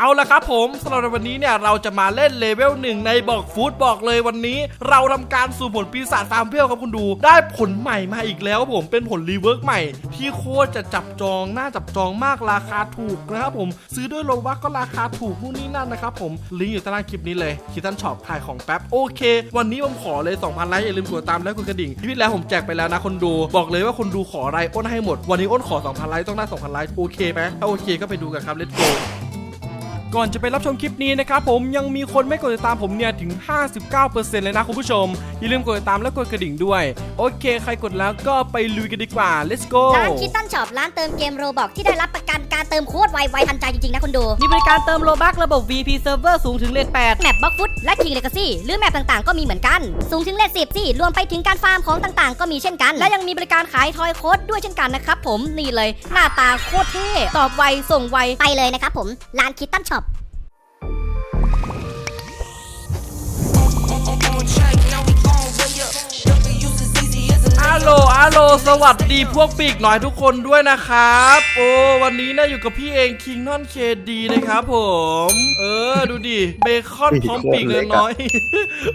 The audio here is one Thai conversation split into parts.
เอาละครับผมสำหรับวันนี้เนี่ยเราจะมาเล่นเลเวลหนึ่งในบอกฟูดบอกเลยวันนี้ เราทำการสู่ผลปีศาจฟาร์มเพียวครับคุณดู ได้ผลใหม่มาอีกแล้วผมเป็นผลรีเวิร์กใหม่ ที่โคตรจะจับจองน่าจับจองมากราคาถูกนะครับผมซื้อด้วยโลบักก็ราคาถูกนู่นนี่นั่นนะครับผมลิงก์อยู่ใต้ล่างคลิปนี้เลยคิดตันช็อปขายของแป๊บโอเค วันนี้ผมขอเลย 2,000ไลค์อย่าลืมกดตามและกดกระดิ่งที่พี่แล้วผมแจกไปแล้วนะคนดู บอกเลยว่าคนดูขออะไรอ้นให้หมด วันนี้อ้นขอ2,000ไลค์ต้องได้2,000ไลค์โอเคไหมถ้าโอเคก็ไปดูกันครับ let's go ก่ อนจะไปรับชมคลิปนี้นะครับผมยังมีคนไม่กดติดตามผมเนี่ยถึง 59%เลยนะคุณผู้ชม อย่าลืมกดติดตามและกดกระดิ่งด้วย โอเค ใครกดแล้วก็ไปลุยกันดีกว่า let's go ร้านคิตตันช็อปร้านเติมเกมโรบอกที่ได้รับประกันการเติมโคตรไวไวทันใจจริงๆนะคุณดู มีบริการเติมโลบักระบบ VP Server สูงถึงเลท8แมปบล็อกฟุตและคิงเลกาซี่หรือแมปต่างๆ ก็มีเหมือนกัน สูงถึงเลทสิบสี่รวมไปถึงการฟาร์มของต่างๆ ก็มีเช่นกัน และยังมีบริการขายทอยโค้ดด้วยเช่นกันนะครับผมนี่เลยหน้าตาโคตรเท่ตอบไวส่งไวไปเลยนะครับผมร้านคิตตันช็อป อาโลอาโลสวัสดีพวกปีกหน่อยทุกคนด้วยนะครับ โอ้วันนี้นะอยู่กับพี่เองคิงนอนเคดีนะครับผม เออดูดิเบคอนพร้อมปีกเลยน้อย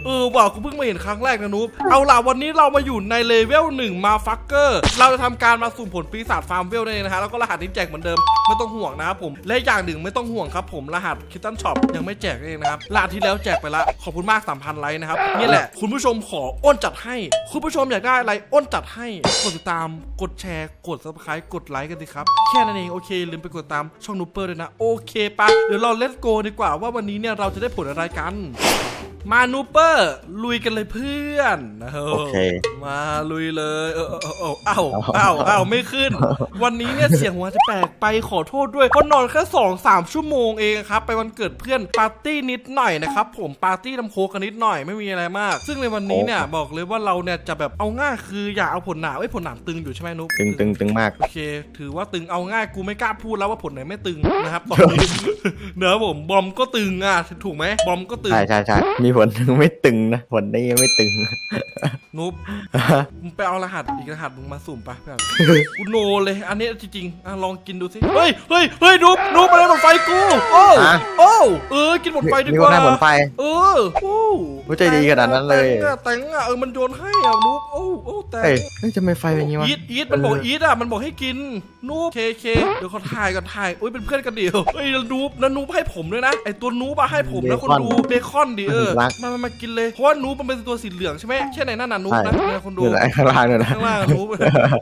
เออบอกกูเพิ่งมาเห็นครั้งแรกนะนุ๊บเอาล่ะวันนี้เรามาอยู่ในเลเวลหนึ่งมาฟักเกอร์เราจะทำการมาสุ่มผลปีศาจฟาร์มเวลนั่นเองนะฮะแล้วก็รหัสนี้แจกเหมือนเดิมไม่ต้องห่วงนะครับผมและอย่างหนึ่งไม่ต้องห่วงครับผมรหัสคิตตันช็อปยังไม่แจกนั่นเองนะครับรหัสที่แล้วแจกไปละขอบคุณมาก3,000ไลค์นะครับนี่แหละคุณผู้ชมขออ้นจัดให้ คุณผู้ชมอยากได้อะไรอ้นจัดให้กดติดตามกดแชร์ กด subscribe กดไลค์กันสิครับ แค่นั้นเอง โอเค ลืมไปกดตามช่องนูเปอร์ด้วยนะ โอเคปะเดี๋ยวเราเล t โกดีกว่าว่าวันนี้เนี่ยเราจะได้ผลอะไรกัน มานูเปอร์ ลุยกันเลยเพื่อนโอเค มาลุยเลยเออเออเออเออเอ้าเอ้าเอ้าไม่ขึ้น วันนี้เนี่ยเสียงหัวจะแปลกไปขอโทษด้วยเพราะนอนแค่สองสามชั่วโมงเองครับ ไปวันเกิดเพื่อนปาร์ตี้นิดหน่อยนะครับผมปาร์ตี้น้ำโคกกันนิดหน่อยไม่มีอะไรมาก ซึ่งในวันนี้เนี่ยบอกเลยว่าเราเนี่ยจะแบบเอาง่ายคืออย่าเอาผลหนาไอ้ยผลหนามตึงอยู่ใช่ไหมนุ๊กตึงตึงตึงมาก โอเค ถือว่าตึงเอาง่ายกูไม่กล้าพูดแล้วว่าผลไหนไม่ตึงนะครับตอนนี้ เนอะผมบอมก็ตึงอะถูกไหมบอมก็ตึงใช่ใช่ใช่มีผลหนึ่งไม่ตึงนะผลนี้ยังไม่ตึง นุ๊บมึงไปเอารหัสอีกรหัสมึงมาสุ่มไปะแบบกูโนเลย อันนี้จริงๆอะลองกินดูสิ เฮ้ยเฮ้ยเฮ้ยนุ๊บนุ๊บมาแล้วหมดไฟกู โอ้ฮะ โอ้เออ กินหมดไฟดีมีกคนว่าได้ผลไฟ เออโอ้หัวใจดีขนาดนั้นเลย แตงอะแตงอะเออมันโยนให้อะนุ๊บโอ้ โอ้แตงเอ้ยเฮ้ยจะไม่ไฟเป็นอย่างงี้วะอีทอีทมันบอกเอออีทอะมันบอกให้กินนูบเคเคเดี๋ยวเขาถ่ายกันถ่ายอุ้ยเป็นเพื่อนกันเดียวเฮ้ยแล้วนูบแล้วนูบให้ผมด้วยนะไอตัวนูบอะให้ผมนะคนดูเบคอนดิเออรักมามามากินเลยเพราะว่านูบมันเป็นตัวสีเหลืองใช่ไหมแค่ไหนนั่นน่ะนูบนะเนี่ยคนดูอยู่ไหนข้างล่างเลยนะ ข้างล่างอะนูบ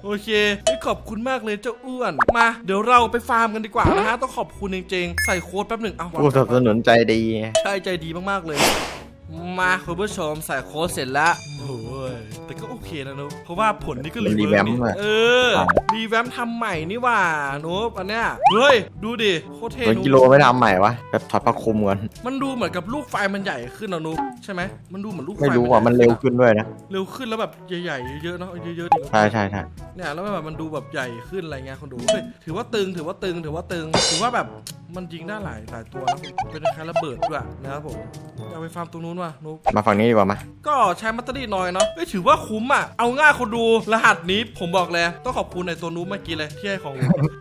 โอเคเฮ้ยขอบคุณมากเลยเจ้าอ้วน มา เดี๋ยวเราไปฟาร์มกันดีกว่านะฮะ ต้องขอบคุณจริงๆ ใส่โค้ดแป๊บหนึ่งเอาวางผู้สนับสนุนใจดี ใช่ใจดีมากๆเลย มาคุณผู้ชมใส่โค้ดเสร็จแล้วโอ้ยแต่ก็โอเคนะนุ๊กเพราะว่าผลนี่ก็รีรีเวิแวร์มนี่ป์อะ เออใช่รีแวมป์ทำใหม่นี่หว่านุ๊กอันเนี้ยเฮ้ยดูดิโคตรเท่ผลนุ๊กิโลไม่ทำใหม่วะแบบถอดผ้าคลุมก่อนมันดูเหมือนกับลูกไฟมันใหญ่ขึ้นนะนุ๊กใช่ไหมมันดูเหมือนลูกไฟไม่รู้อะมันเร็วขึ้นด้วยนะเร็วขึ้นแล้วแบบใหญ่ๆเยอะๆเนาะเยอะๆดิ ใช่ใช่ใช่เนี่ยแล้วแบบมันดูแบบใหญ่ขึ้นอะไรเงี้ยคนดูเฮ้ยถือว่าตึงถือว่าตึงถือว่าตึงถือว่าแบบมันยิงได้หลายหลายตัวนะเป็นคล้ายๆระเบิดด้วยนะครับผมเอาไปฟาร์มตรงนู้นว่ะนุ๊กมาฝั่งนี้ดีกว่ามาก็ใช้แบตเตอรี่น้อยเนาะเอ้ยถือว่าคุ้มอะ เอาง่ายคนดูรหัสนี้ผมบอกเลย ต้องขอบคุณในตัวนู้นเมื่อกี้เลยที่ให้ของ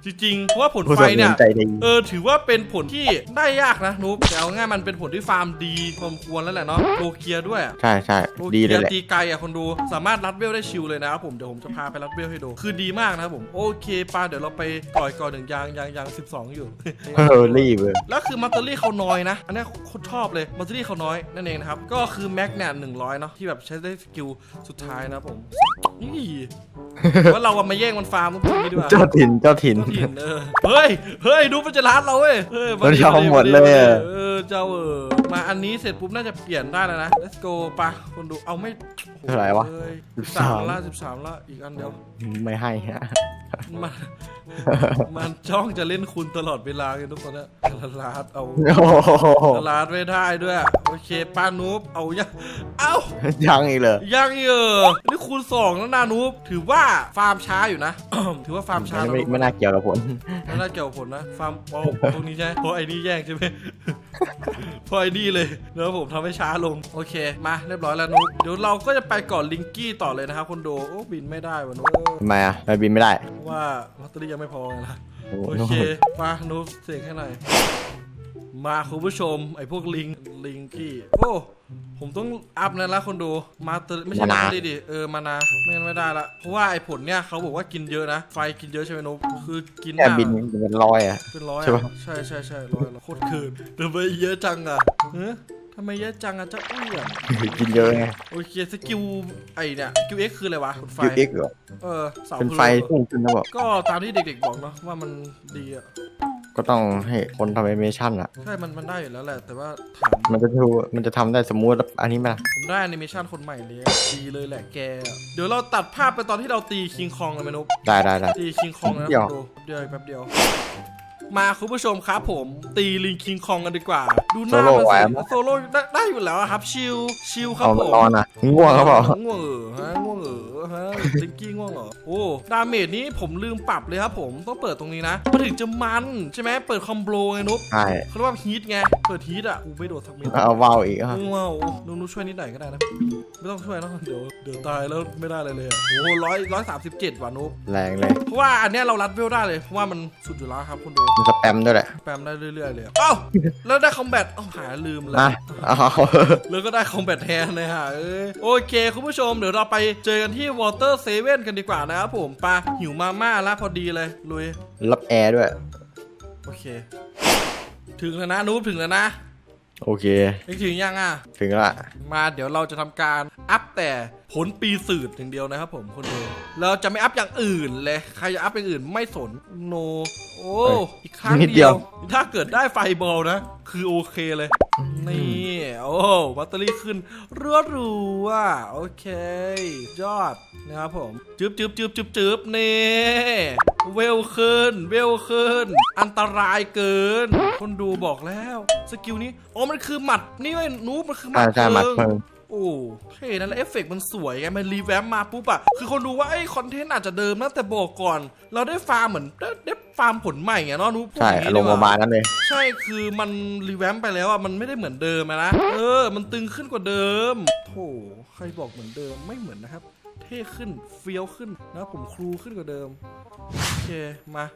จริงๆเพราะว่าผลผู้ไฟสนับสเนี่นุยนใจดีเออถือว่าเป็นผลที่ได้ยากนะนุ๊กแต่เอาง่ายมันเป็นผลที่ฟาร์มดีพอสมควรแล้วแหละเนาะโลเกียด้วยอะใช่ใช่โลดีเกีเลยแหละตีไกลอะคนดูสามารถรัดเวลได้ชิลเลยนะครับผมเดี๋ยวผมจะพาไปรัดเวลให้ดูคือดีมากนะครับผมโอเคปาเดี๋ยวเราไปก่อยก่อนหนึ่งยางยางยาง12อยู่เออรีบเลยแล้วคือมัตเตอรี่เขาน้อยนะ อันเนี้ยโคตรชอบเลยมัตเตอรี่เขาน้อยนั่นเองนะครับก็คือแม็กเนี่ยหนึ่งร้อยเนาะที่แบบใช้ได้สกิลสุดท้ายนะผม นี่ว่าเราอะมาแย่งมันฟาร์มพวกนี้ดีกว่าเจ้าถิ่นเจ้าถิ่น เจ้าถิ่นเออเฮ้ยเฮ้ยดูมันจะรัดเราเว้ยเฮ้ยมันจะเอาหมดเลยอะ เออเจ้าเออมาอันนี้เสร็จปุ๊บน่าจะเปลี่ยนได้แล้วนะ let's go ปะคนดูเอาไม่โอ้โเท่าไหร่วะสิบสามละสิบสามละอีกอันเดียว ไม่ให้ฮะมันมันจ้องจะเล่นคุณตลอดเวลาเลยทุกคนเนี่ยลาดเอาโอ้โหลาดไม่ได้ด้วย โอเคป้านูบเอายังเอ้ายังอีกเลยยังอีกเออนี่คูณสองแล้วนานูบถือว่าฟาร์มช้าอยู่นะ ถือว่าฟาร์มช้าไม่นะไม่นุ๊บไม่น่าเกี่ยวกับผลไม่น่าเกี่ยวกับผลนะฟาร์มเอาตรงนี้ใช่ไหมเพราะไอ้นี่แย่งใช่ไหมเพราะไอ้นี่เลยแล้วผมทำให้ช้าลง โอเค มาเรียบร้อยแล้วนุบเดี๋ยวเราก็จะไปก่อนลิงกี้ต่อเลยนะครับคนดูโอ้บินไม่ได้วะนุบทำไมอะไปบินไม่ได้เพราะว่าลอตเตอรี่ยังไม่พอไงล่ะ โอ้โอโหเคมานุบเสียงแค่ไหนอย มาคุณผู้ชม ไอ้พวกลิง ลิงที่โอ้ ผมต้องอัพนั่นละคนดู มาเตอร์ไม่ใช่มานามาดิดิ เออ มานา ไม่งั้นไม่ได้ละ เพราะว่าไอ้ผลเนี่ยเขาบอกว่ากินเยอะนะ ไฟกินเยอะใช่ไหมนุ๊กคือกินแค่มากบินเป็นร้อยอะ เป็นร้อยใช่อะปะใช่ใช่ใช่ร้อยละโคตรเคืนทำไมเยอะจังอะเฮ้ย ทำไมเยอะจังอะเจ้าอุ้ยอะกินเยอะไงโอเคสกิลไอเนี่ยสกิลเอ็กคืออะไรวะคุณไฟคิวเอ็กเหรอเออเสาเป็นพลูไฟพุ่งขึ้นนะบอกก็ตามที่เด็กๆบอกเนาะว่ามันดีอะก็ต้องให้คนทำแอนิเมชันอะใช่มันมันได้อยู่แล้วแหละแต่ว่าถามมันจะดูมันจะทำได้สมมุติอันนี้ไหมล่ะผมได้แอนิเมชันคนใหม่เลยอะดีเลยแหละแกอะเดี๋ยวเราตัดภาพไปตอนที่เราตีคิงคองเลยไหมนุ๊กได้ได้ได้ตีคิงคองนะเดี๋ยวดูเดี๋ยวแป๊บเดียว มาคุณผู้ชมครับผมตีลิงคิงคองกันดีกว่า ดูหโซน้าโล่มันไหวสิไหมโซโล่ได้ได้อยู่แล้วอะครับ ชิลชิลครับเอาผมันมนอนอะง่วงเขาเปล่าง่วงเออฮะง่วงเออฮะจิงกี้ง่วงเหรอ โอ้ ดาเมจนี้ผมลืมปรับเลยครับผม ต้องเปิดตรงนี้นะมันถึงจะมันใช่ไหมเปิดคอมโบไงนุ๊กใช่เขาเรียกว่าฮีทไง เปิดฮีทอะกูไม่โดดสักเม็ดเอาวาวอีกอะว้าวนุนุช่วยนิดหน่อยก็ได้นะ ไม่ต้องช่วยนะเดี๋ยวเดี๋ยวตายแล้วไม่ได้เลยเลยอะโอ้โหร้อยร้อยสามสิบเจ็ดว่ะนุ๊กแรงเลย เพราะว่าอันเนี้ยเรารัดเวลได้เลยเพราะว่ามันสุดอยู่แล้วครับคุณดูมันสแปมด้วยแหละแปมได้เรื่อยๆเลยอะเอ้าแล้วได้คอมแบทเอ้าหาลืมเลยนะเอาแล้วก็ได้คอมแบทแทนเลยฮะเอ้ยโอเคคุณผู้ชมเดี๋ยวเราไปเจอกันที่วอเตอร์เซเว่นกันดีกว่านะครับผมไปะหิวมาม่าแล้วพอดีเลยลุยรับแอร์ด้วย โอเค ถึงแล้วนะนุ๊กถึงแล้วนะ โอเคนี่ถึงยังอะ ถึงละมาเดี๋ยวเราจะทำการอัพแต่ผลปีสืดอย่างเดียวนะครับผมคนดูเราจะไม่อัพอย่างอื่นเลย ใครจะอัพอย่างอื่นไม่สนโน โอ้ อีกครั้งเดียวถ้าเกิดได้ไฟบอลนะ คือโอเคเลย นี่ โอ้แบตเตอรี่ขึ้นรัวรัวๆโอเค ยอด นะครับผมจึ๊บจึ๊บจึ๊บจึ๊บจึ๊บนี่เวลขึ้นเวลขึ้น อันตรายเกิน คนดูบอกแล้ว สกิลนี้อ๋อมันคือหมัดนี่ไอ้ยนูบมันคือหมัใช่ดใช่หมัดเพลิงเพิ่ง โอ้เท่นั่นแหละเอฟเฟกต์มันสวยไงมันรีแวมมาปุ๊บอะคือคนดูว่าไอ้คอนเทนต์อาจจะเดิมนะแต่บอกก่อน เราได้ฟาร์มเหมือนได้ได้ฟาร์มผลใหม่ไงเนาะนูพูดใช่อย่างอานี้รดีมณ์กประมาว่าณนั้นเลย ใช่คือมันรีแวมไปแล้วอะมันไม่ได้เหมือนเดิมอะนะ เออ มันตึงขึ้นกว่าเดิมโธ่ใครบอกเหมือนเดิมไม่เหมือนนะครับ เท่ขึ้นเฟี้ยวขึ้นนะครับผมครูขึ้นกว่าเดิม โอเค มา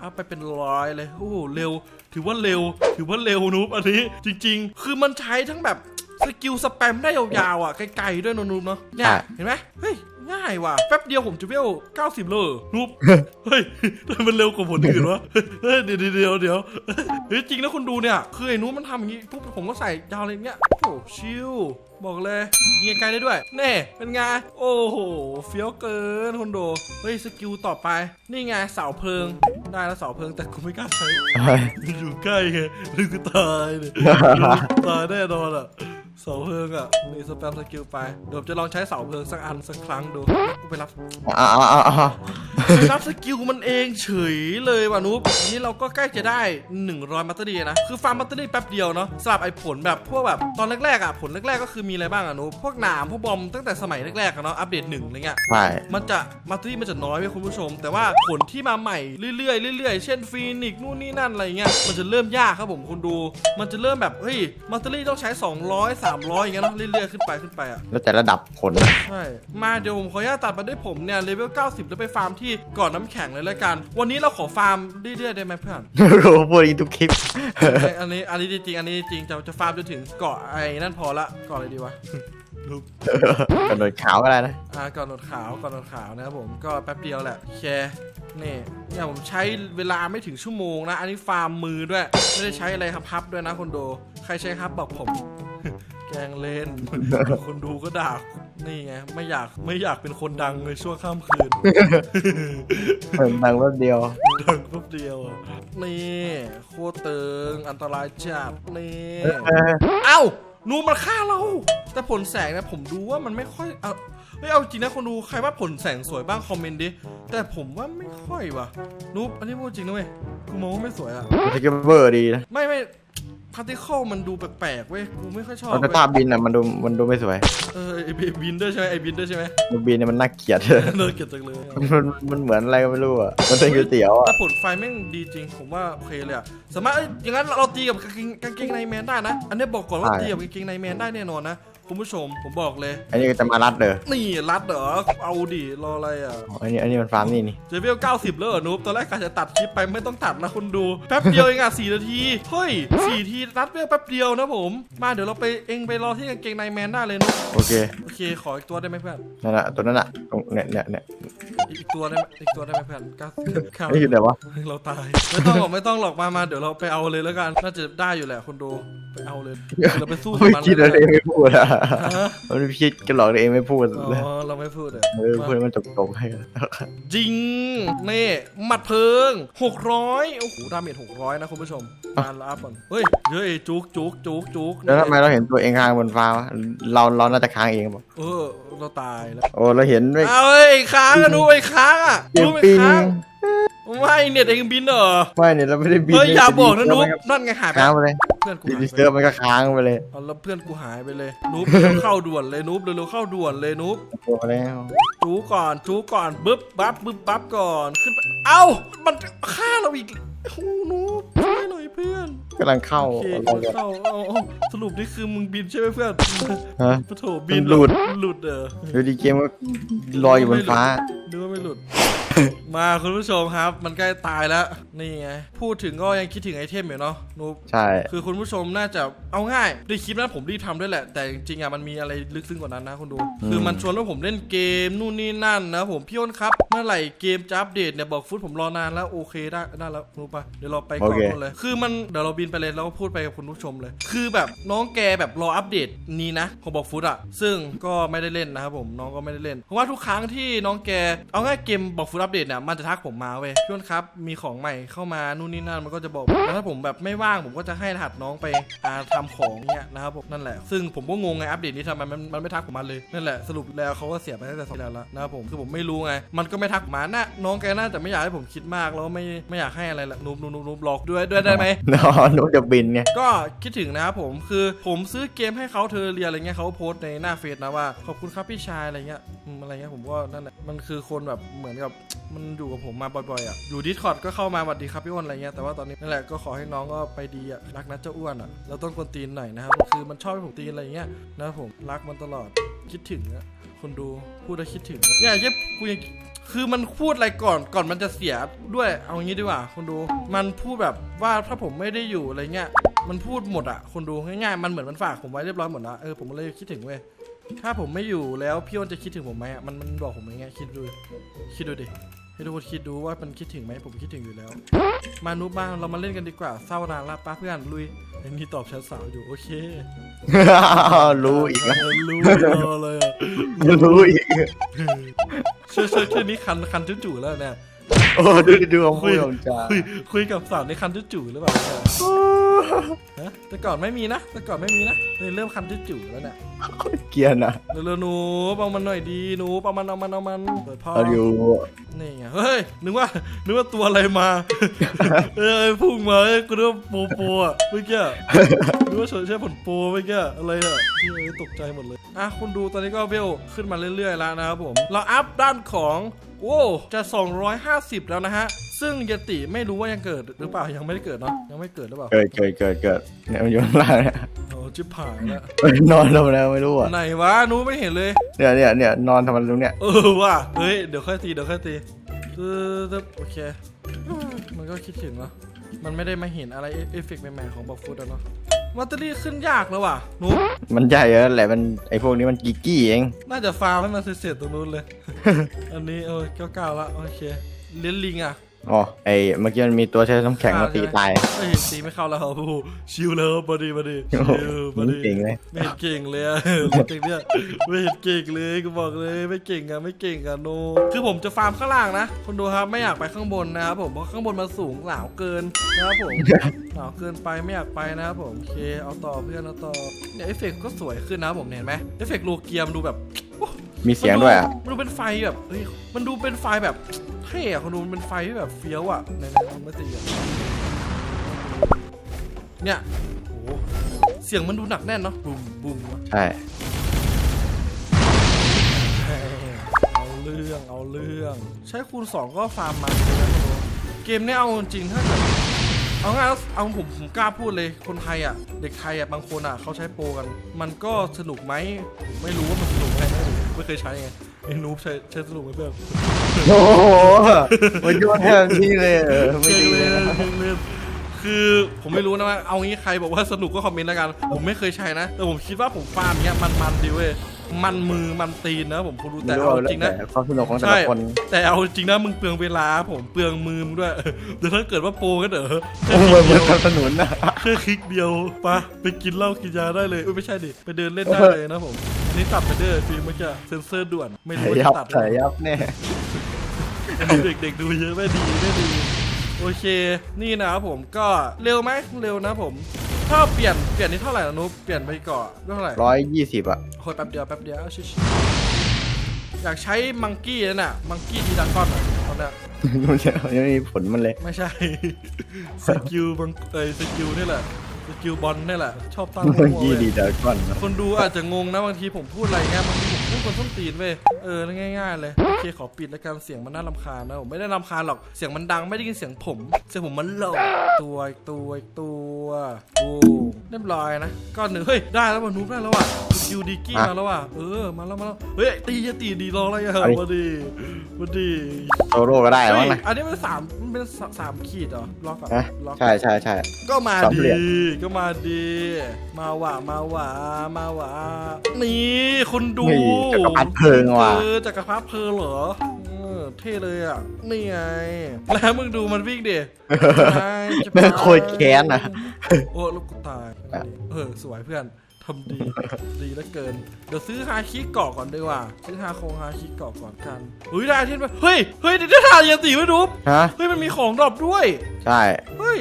เอาไปเป็นร้อยเลย โอ้โหเร็ว ถือว่าเร็ว ถือว่าเร็วนุ๊บอันนี้ จริง ๆ คือมันใช้ทั้งแบบ สกิลสแปมได้ยาวๆอะไกลๆด้วยนะนุ๊บเนาะเนี่ยใช่เห็นไหมเฮ้ยง่ายว่ะแป๊บเดียวผมจะเวล90 เลยนุ๊บเฮ้ยทำไมมันเร็วกว่าผลอื่นวะเฮ้ยเดี๋ยวเดี๋ยวเดี๋ยวเดี๋ยวเฮ้ยจริงนะคุณดูเนี่ยคือไอ้นู้นมันทำอย่างงี้ปุ๊บผมก็ใส่ยาวเลยเนี่ยโอ้โหชิลบอกเลยยิงไกลๆได้ด้วยแน่เป็นไงโอ้โหเฟี้ยวเกินคุณดูเฮ้ยสกิลต่อไป นี่ไงเสาเพลิง ได้แล้วเสาเพลิงแต่กูไม่กล้าใช้มันอยู่ใกล้ไงนึกกูตายเลยตายแน่นอนอะ เสาเพลิงอะนี่สแปมสกิลไป เดี๋ยวผมจะลองใช้เสาเพลิงสักอันสักครั้งดูไปรับอ้าวอ้าวอ้าวอ้า วไปรับสกิลมันเองเฉยเลยว่ะนุ๊กอันนี้เราก็ใกล้จะได้ 100 มัตเตอรี่นะ คือฟาร์มมัตเตอรี่แป๊บเดียวเนาะสำหรับไอ้ผลแบบพวกแบบตอนแรกๆอะผลแรกๆก็คือมีอะไรบ้างอะนุ๊กพวกหนามพวกบอมตั้งแต่สมัยแรกๆอะเนาะอัปเดตหนึ่งอะไรเงี้ย ใช่ มันจะมัตเตอรี่มันจะน้อยไปคุณผู้ชม แต่ว่าผลที่มาใหม่เรื่อยๆเรื่อยๆ เช่นฟีนิกซ์นู่นนี่นั่นอะไรเงี้ยมันจะเริ่มยากครับผมคุณดู มันจะเริ่มแบบเฮ้ยมัตเตอรี่ต้องใช้ 200 300อย่างเงี้ยเนาะเรื่อยๆขึ้นไปขึ้นไปอะแล้วแต่ระดับผลนะใช่มาเดี๋ยวผมขออนุญาตตัดมาด้วยผมเนี่ยเลเวล90 แล้วไปฟาร์มที่เก่อนน้ำแข็งเลยแล้วกัน วันนี้เราขอฟาร์มเรื่อยๆได้ไหมเพื่อน รู้พูดอีกทุกคลิปเอ้ยอันนี้อันนี้จริงๆอันนี้จริงจะจะฟาร์มจนถึงเกาะไอ้นั่นพอละเกาะอะไรดีวะรูปกระโดดขาวก็ได้นะ อ่าก่อนหนวดขาวก่อนหนวดขาวนะครับผมก็แป๊บเดียวแหละโอเคนี่เนี่ยผมใช้เวลาไม่ถึงชั่วโมงนะ อันนี้ฟาร์มมือด้วย ไม่ได้ใช้อะไรครับพับด้วยนะคนดูใครใช้ครับบอกผม แกล้งเล่น คนดูก็ด่านี่ไงไม่อยากไม่อยากเป็นคนดังในช่วงค่ำคืนเพิ่มดังแป๊บเดียวดังปุ๊บเดียวอะนี่โคตรเติงอันตรายจัดนี่เออเอ้านูมันฆ่าเรา แต่ผลแสงเนี่ยผมดูว่ามันไม่ค่อยเอาเฮ้ยเอาจริงนะคนดูใครว่าผลแสงสวยบ้างคอมเมนต์ดิแต่ผมว่าไม่ค่อยว่ะนูบอันนี้พูดจริงนะเว้ยกูมองว่าไม่สวยอะสกิปเบอร์ดีนะไม่ไม่ พาร์ติเคิลมันดูแปลกๆเว้ยกูไม่ค่อยชอบแต่เว้ยถ้าบินอะมันดูมันดูไม่สวยเออไอบินด้วยใช่ไหมไอบินด้วยใช่ไหมมันบินเนี่ยมันน่าเกลียดเลิกเกลียดจังเลยมันมันเหมือนอะไรก็ไม่รู้อะมันเป็นก๋วยเตี๋ยวอะแต่ผลไฟแม่งดีจริงผมว่าโอเคเลยอะสามารถเอ้ยอย่างนั้นเราตีกับกางเกงกางเกงในแมนได้นะ อันนี้บอกก่อนว่าตีกับกางเกงในแมนได้แน่นอนนะผ คุณผู้ชมผมบอกเลย อันนี้ก็จะมารัดเด้อนี่รัดเหรอเอาดิรออะไรอะอันนี้อันนี้มันฟาร์มนี่นี่เจเวล90แล้วเหรอนุ๊บตอนแรกกะจะตัดคลิปไปไม่ต้องตัดนะคุณดูแป๊บเดียวเองอะ4นาทีเฮ้ย4ทีรัดเวลแป๊บเดียวนะผม มาเดี๋ยวเราไปเองไปรอที่กางเกงในแมนได้เลยนุ๊บโอเคโอเคขออีกตัวได้ไหมเพื่อนนั่นแหละตัวนั้นอะตรงเนี่ยเนี่ยเนี่ยอีกอีกตัวได้ไหมอีกตัวได้ไหมเพื่อนก้าวข้าวนี่คืออะไรวะเราตายไม่ต้องหรอกไม่ต้องหรอกมามาเดี๋ยวเราไปเอาเลยแล้วกันน่าจะได้อยู่แหละคนดูไปเอาเลยเดี๋ยวเราไปสู้กับไม่มันคิดอะไรเองไม่พูดอะฮะมันไม่คิดกันหรอกเองไม่พูดอ๋เลยอเราไม่พูดเลยเออพูดให้มันจบๆให้จริงนี่หมัดเพลิง600โอ้โหดาเมจ600นะคุณผู้ชมมาแล้วอัพก่อนเฮ้ยเฮ้ยจุกจุกจุกจุกแล้วทำไมเราเห็นตัวเองค้างบนฟ้าวะเราเราน่าจะค้างเองป่ะเออเราตายแล้วโอ้เราเห็นไม่เอาเฮ้ยค้างอะดูไอ้ค้างอะเปลี่ยดูนไอ้ปิงค้าง ไม่เน็ตเองบินเหรอไม่เนี่ยเราไม่ได้บินเฮ้ยอย่าบอกนะเซินุ๊ร์กฟมันั่นไงหายไปค้างไปเลยเพื่อนกูหายดีไปเซิร์ฟมันก็ค้างไปเลยเอาแล้วเพื่อนกูหายไปเลยนุ๊บเข้าด่วนเลยนุ๊บเร็วๆเข้าด่วนเลยนุ๊บโอ้แล้วจูก่อนจูก่อนบึ๊บปั๊บบึ๊บปั๊บก่อนขึ้นไปเอ้ามันฆ่าเราอีก โอ้โหนุ๊บช่วยหน่อยเพื่อนกำลังเข้าโอเคอะไรเนี่ยเข้าเอาเอาสรุปนี่คือมึงบินใช่ไหมเพื่อนฮะ ปะโถบินมันหลุด หลุดเออ ดูดีเกมก็ลอยอยู่บนฟ้า ดูว่าไม่หลุด มาคุณผู้ชมครับ มันใกล้ตายแล้ว นี่ไง พูดถึงก็ยังคิดถึงไอเทมอยู่เนาะนุ๊บใช่ คือคุณผู้ชมน่าจะเอาง่ายในคลิปนั้นผมรีบทำด้วยแหละ แต่จริงๆอะมันมีอะไรลึกซึ้งกว่านั้นนะคุณดู คือมันชวนว่าผมเล่นเกมนู่นนี่นั่นนะผมพี่อ้นครับ เมื่อไหร่เกมจะอัปเดตเนี่ยบอกฟุตผมรอนานแล้วโอเคได้ได้แล้วรู้ปะเดี๋ยวเราไปก่อนนู่นเลย คือมันเดี๋ยวเราบินไปเลยแล้วก็พูดไปกับคุณผู้ชมเลย คือแบบน้องแกแบบรออัปเดตนี้นะของบอกฟุตอะซึ่งก็ไม่ได้เล่นนะครับผมน้องก็ไม่ได้เล่นเพราะว่าทุกครั้งที่น้องแกเอาง่ายเกมบอกฟุตอัปเดตเนี่ยมันจะทักผมมาเว้ยพี่อ้นครับมีของใหม่เข้ามานู่นนี่นั่นมันก็จะบอกแล้วถ้าผมแบบไม่ว่างผมก็จะให้รหัสน้องไปอ่าทำของเนี่ยนะครับผมนั่นแหละ ซึ่งผมก็งงไงอัปเดตนี้ทำไมมันมันไม่ทักผมมาเลยนั่นแหละสรุปแล้วเขาก็เสียไปตั้งแต่สองแล้วละนะครับผมคือผมไม่รู้ไงมันก็ไม่ทักผมมาน่ะน้องแกน่าจะไม่อยากให้ผมคิดมากแล้วไม่ไม่อยากให้อะไรละนูบนูบนูบนูบหลอกด้วยด้วยได้ไหมนอนนุ๊กจะบินไงก็คิดถึงนะครับผมคือผมซื้อเกมให้เขาเธอเรียนอะไรเงี้ยเขาโพสต์ในหน้าเฟซนะว่าขอบคุณครับพี่ชายอะไรเงี้ยอืมอะไรเงี้ยผมก็นั่นแหละมันคือคนแบบเหมือนกับมันอยู่กับผมมาบ่อยๆอะอยู่ดิสคอร์ดก็เข้ามาสวัสดีครับพี่อ้วนอะไรเงี้ยแต่ว่าตอนนี้นั่นแหละก็ขอให้น้องก็ไปดีอะรักนะเจ้าอ้วนอะเราต้องกวนตีนหน่อยนะครับคือมันชอบให้ผมตีนอะไรเงี้ยนะครับผมรักมันตลอดคิดถึงอะ คนดูพูดแล้วคิดถึงเนี่ยเย็บกูยังคือมันพูดอะไรก่อนก่อนมันจะเสียด้วยเอางี้ดีกว่าคนดู มันพูดแบบว่าถ้าผมไม่ได้อยู่อะไรเงี้ยมันพูดหมดอะคนดูง่ายๆมันเหมือนมันฝากผมไว้เรียบร้อยหมดแล้วเออผมเลยคิดถึงเว้ยถ้าผมไม่อยู่แล้วพี่อ้นจะคิดถึงผมไหมอะมันมันบอกผมอย่างเงี้ยคิดดูคิดดูดิ ให้ทุกคนคิดดูว่ามันคิดถึงไหมผมคิดถึงอยู่แล้ว มานุบ้างเรามาเล่นกันดีกว่าเศร้านานละป้าเพื่อนลุยไอ้นี่ตอบชั้นสาวอยู่โอเครู้อีกแล้วเออรู้รอเลยอะรู้อีกเชื่อเชื่อแค่นี้คันคันจู่ๆแล้วเนี่ยโอ้ดูดูของคุยของจ้าคุยคุยกับสาวในคันจู่ๆหรือเปล่าเนี่ย ฮะแต่ก่อนไม่มีนะ แต่ก่อนไม่มีนะเลยเริ่มคันจู่ๆแล้วเนี่ยเกรียนอะเร็วๆหนูเอามันหน่อยดีหนูเอามันเอามันเอามันเปิดพ่อเอาอยู่นี่ไงเฮ้ยนึกว่านึกว่าตัวอะไรมาเอ้ยพุ่งมาเอ้ยกูนึกว่าโปโปอะเมื่อกี้อะนึกว่าใช่ผลโปเมื่อกี้อะอะไรอะพี่เอ้ยตกใจหมดเลยอะคุณดูตอนนี้ก็เวลขึ้นมาเรื่อยๆแล้วนะครับผม เราอัพด้านของ โอ้จะ 250 แล้วนะฮะ ซึ่งยติไม่รู้ว่ายังเกิดหรือเปล่ายังไม่ได้เกิดเนาะยังไม่เกิดหรือเปล่าเกิดเกิดเกิดเกิดเนี่ยมันอยู่ข้างล่างเนี่ยโอ้จิบหายแล้วนอนลงแล้วไม่รู้อะไหนวะหนูไม่เห็นเลยเนี่ยเนี่ยเนี่ยนอนทำอะไรตรงเนี้ยเออว่ะเฮ้ยเดี๋ยวค่อยตีเดี๋ยวค่อยตีตึ๊ดตึ๊ดโอเค มันก็คิดถึงเนาะมันไม่ได้มาเห็นอะไรเอเอฟเฟกต์ใหม่ๆของบอกฟูดอะเนาะ วัตเตอรี่ขึ้นยากแล้วว่ะหนูมันใหญ่เออแหละมันไอพวกนี้มันกิกกี้เองน่าจะฟาร์มให้มันเสร็จๆตรงนู้นเลย อันนี้เออเก้าๆละโอเคเลี้ยนลิงอะ อ๋อไอเมื่อกี้มันมีตัวใช้น้ำแข็งมาตีตายเอ้ยตีไม่เข้าแล้วโอ้โหชิวเลยบอดี้บอดี้โอ้โหชิวบอดี้เก่งเลยไม่เห็นเก่งเลยอะรถเก่งเนี่ยไม่เห็นเก่งเลยกูบอกเลยไม่เก่งอะไม่เก่งอะโนคือผมจะฟาร์มข้างล่างนะคนดูครับไม่อยากไปข้างบนนะครับผมเพราะข้างบนมันสูงหนาวเกินนะครับผมหนาวเกินไปไม่อยากไปนะครับผมโอเคเอาต่อเพื่อนเอาต่อเนี่ยเอฟเฟกต์ก็สวยขึ้นนะครับผมเห็นไหมเอฟเฟกต์โลเกียมนดูแบบ มีเสียงด้วยอะ มันดูเป็นไฟแบบเฮ้ยมันดูเป็นไฟแบบเท่อะคนดูมันเป็นไฟที่แบบเฟี้ยวอะในในมันไม่ตีอะเนี่ยโอ้โหเสียงมันดูหนักแน่นเนาะบุ้มบุ้มวะใช่เอาเรื่องเอาเรื่อง ใช้คูณ2ก็ฟาร์มมันเลยนะเกมเนี้ยเอาจริงๆถ้าเกิดเอาง่ายๆเอาผมผมกล้าพูดเลยคนไทยอะเด็กไทยอะบางคนอะเขาใช้โปรกัน มันก็สนุกไหมผมไม่รู้ว่ามันสนุก ไหมไม่เคยใช้ไงไอ้นูบใช้ใช้สนุกไหมเพื่อนโอ้โหมันโยนแทบที่เลยเออไม่เก่งดีเลเลยยนะเก่งเลยคือผมไม่รู้นะว่าเอางี้ใครบอกว่าสนุกก็คอมเมนต์แล้วกัน ผมไม่เคยใช้นะ แต่ผมคิดว่าผมฟาร์มเนี้ยมันมันๆดีเว้ยมันมือมันตีนนะผมคุณรู้แต่ไม่รู้เอาแล้วจริงนะแต่ความสนุกของแต่ใช่ละคนแต่เอาจริงนะมึงเปลืองเวลาผมเปลืองมือมึงด้วยเดี๋ยวถ้าเกิดว่าโปรก็เด๋อโอ้โหเหมือนกับถนนนะแค่คลิกเดียวปะไปกินเหล้ากินยาได้เลยเอ้ยไม่ใช่ดิไปเดินเล่นได้เลยนะผม อันนี้ตัดไปเด้อฟิล์มเมื่อกี้เซนเซอร์ด่วน ไม่รู้ถ่ายว่ายับจะตัดถ่ายยับแน่ เด็กๆดูเยอะไม่ดีไม่ดี โอเค นี่นะครับผมก็เร็วไหมเร็วนะผม ถ้าเปลี่ยนเปลี่ยนนี่เท่าไหร่นะนุ๊กเปลี่ยนไปก่อนเท่าไหร่ร้อยยี่สิบอะโคตรแป๊บเดียวแป๊บเดียวชิชิอยากใช้มังกี้นั่นน่ะมังกี้ดีดักก้อนอะเอาเนี่ยมันจะยังไม่มีผลมันเลย ไม่ใช่ สกิลบังเอ้ยสกิลนี่แหละส กิลบอลนี่แหละ ชอบตั้งเมื่อมั่วๆกี้เว้ยดีดาก่อนนะคนดูอาจจะงงนะบางทีผมพูดอะไรเงี้ยบางทีผมพูดคนส้นตีนเว้ยเออง่ายๆ เลยโอเคขอปิดแล้วกันเสียงมันน่ารำคาญนะผมไม่ได้รำคาญหรอกเสียงมันดังไม่ได้ยินเสียงผม เสียงผมมันโหลตัวอีกตัวอีกตัวโอ้เรียบร้อยนะก้อนหนึ่งเฮ้ยได้แล้วว่ะนุ๊กได้แล้วว่ะ คิวดีกี้มาแล้วว่ะเออมาแล้วมาแล้วเฮ้ยตีจะตีดีรออะไรอะมาดีมาดีโซโล่ก็ได้แล้วเฮ้ยมั้งนะ อันนี้มันสามมันเป็นสาสามขีดเหรอล็อกก่อนฮะ ล็อกใช่ใช่ใช่ ก็มาสามเหรีดียญก็มาดี มาหว่ามาหว่ามาหว่านี่คุณดู นี่จักรพรรดิเพลิงว่ะ เออจักรพรรดิเพลิงเหรอเออเท่เลยอะ นี่ไง แล้วมึงดูมันวิ่งดิไปจะไปแม่งโคตรแค้นอะโอ้ลูกกูตาย เออ สวยเพื่อน ทำดี ดีเหลือเกิน เดี๋ยวซื้อฮาคิเกาะก่อนดีกว่า ซื้อฮาโคงฮาคิเกาะก่อนกันเฮ้ยได้ที่ไปเฮ้ย เฮ้ยเดี๋ยวได้ทานยันตีไว้ดูฮะ เฮ้ยมันมีของดรอปด้วย ใช่ เฮ้ย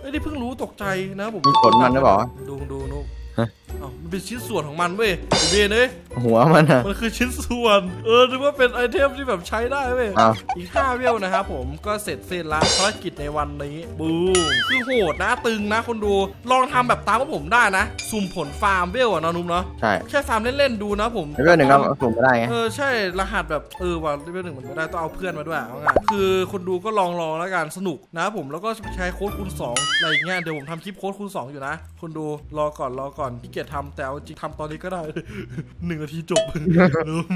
ไอ้นี่เพิ่งรู้ตกใจนะผมมีขนมันหรือเปล่าดูดูนุ๊กฮะเอ้ามันเป็นชิ้นส่วนของมันเว้ยไอ้เบนเอ้ยหัวมันอะ มันคือชิ้นส่วน เออนึกว่าเป็นไอเทมที่แบบใช้ได้เว้ยอ้าว อีก5เวลนะครับผมก็เสร็จสิ้นละภารกิจในวันนี้บูมคือโหดนะตึงนะคนดูลองทำแบบตามว่าผมได้นะสุ่มผลฟาร์มเวลอะเนาะนุ่มเนาะใช่แค่ฟาร์มเล่นๆดูนะผม เลเวลหนึ่งก็สุ่มไม่ได้ไง เออใช่รหัสแบบเออว่าเลเวลหนึ่งมันไม่ได้ต้องเอาเพื่อนมาด้วยเอาไงคือคนดูก็ลองลองแล้วกันสนุกนะครับผมแล้วก็ใช้โค้ดคูณ2อะไรอย่างเงี้ยเดี๋ยวผมทำคลิปโค้ดคูณ2อยู่นะคนดูรอก่อนรอก่อนพี่เกียรทำแต่เอาจริงทำตอนนี้ก็ได้หนึ่งนาทีจบนุ่ม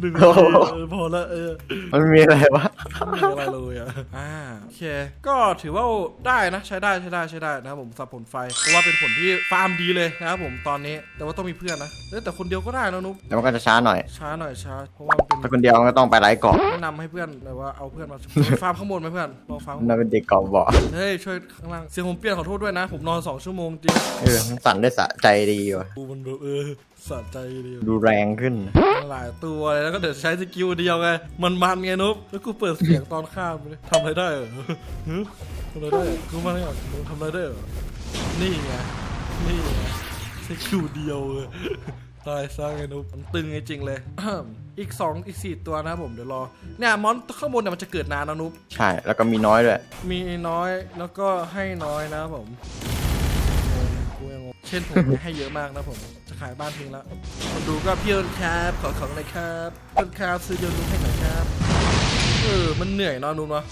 หนึ่งนาทีเออพอละเออมันมีอะไรวะไม่มีอะไรเลยอะอ่าโอเค ก็ถือว่าได้นะใช้ได้ใช้ได้ใช้ได้นะครับผมสับผลไฟเพราะว่าเป็นผลที่ฟาร์มดีเลยนะครับผมตอนนี้แต่ว่าต้องมีเพื่อนนะเอ้ยแต่คนเดียวก็ได้นะนุ๊กแต่มันก็จะช้าหน่อยช้าหน่อยช้าเพราะว่ามันเป็นถ้าคนเดียวมันก็ต้องไปไล่เกาะแนะนำให้เพื่อนเลยว่าเอาเพื่อนมาฟาร์มข้างบนไหมเพื่อนลองฟาร์มข้างบมันนเป็นเด็กเกาะเบาะเฮ้ยช่วยข้างล่างเสียงผมเปลี่ยนขอโทษด้วยนะ ผมนอน2ชั่วโมงจริงเออมันสั่นได้สะใจดีว่ะดูมันแบบเออสะใจดีดูแรงขึ้น หลายตัวเลยแล้วก็เดี๋ยวใช้สกิลเดียวไง มันมันไงนุ๊กแล้วกูเปิดเสียงตอนข้ามไปเลยทำอะไรได้เหรอฮะทำอะไรได้เหรอกูมาเนี่ยมึงทำอะไรได้เหรอนี่ไง นี่ไงสกิลเดียวเลยตายซะไงนุ๊กมันตึงจริงๆเลย อีก 2 อีก 4 ตัวนะครับผมเดี๋ยวรอ เนี่ยมอนข้างบนเนี่ยมันจะเกิดนานนะนุ๊กใช่ แล้วก็มีน้อยด้วย มีน้อยแล้วก็ให้น้อยนะครับผมงงกูยังงง เช่นผมเนี่ยให้เยอะมากนะผมจะขายบ้านทิ้งแล้วคนดูก็พี่เอิญครับขอของหน่อยครับเอิญครับซื้อโยนนุ้ให้หน่อยครับเออมันเหนื่อยเนอนนุ่มเนาะ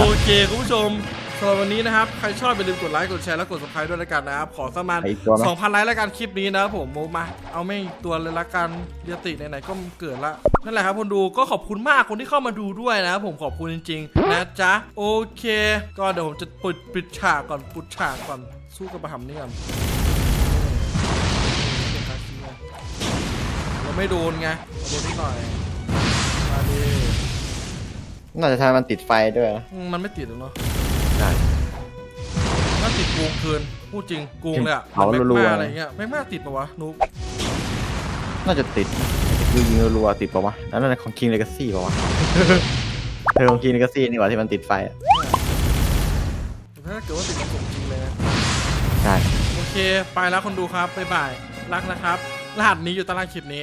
โอเคคุณผู้ชมสำหรับวันนี้นะครับ ใครชอบอย่าลืมกดไลค์กดแชร์และกด subscribe ด้วยละกันนะครับ ขอสักประมาณไอ้ตัวไหม2,000 ไลค์ละกันคลิปนี้นะครับผมโมมาเอาไม่อีกตัวเลยละกันเดียติไหนๆก็เกิดละ นั่นแหละครับคนดูก็ขอบคุณมากคนที่เข้ามาดูด้วยนะครับผมขอบคุณจริง ๆ นะจ๊ะ โอเค ก็เดี๋ยวผมจะปิดปิดฉากก่อนปิดฉากก่อน สู้กับประหำนี่ก่อนเราไม่โดนไงเราโดนนิดหน่อยมาดิน่าจะทำมันติดไฟด้วยนะอืมมันไม่ติดหรอกเนาะใช่น่าติดโกงเกินพูดจริงโกงเลยอะเผาแม็กรัวมาๆ อะไรเงี้ยแม็กมาติดปะวะนุ๊กน่าจะติดยิงยิงรัวๆติดปะวะแล้วนั่นของ King Legacy ปะวะเออของ King Legacy นี่หว่าที่มันติดไฟอะถ้าเกิดว่าติดมันโก เค ไปแล้วคนดูครับ บ๊ายบาย รักนะครับ รหัสนี้อยู่ใตารางคลิปนี้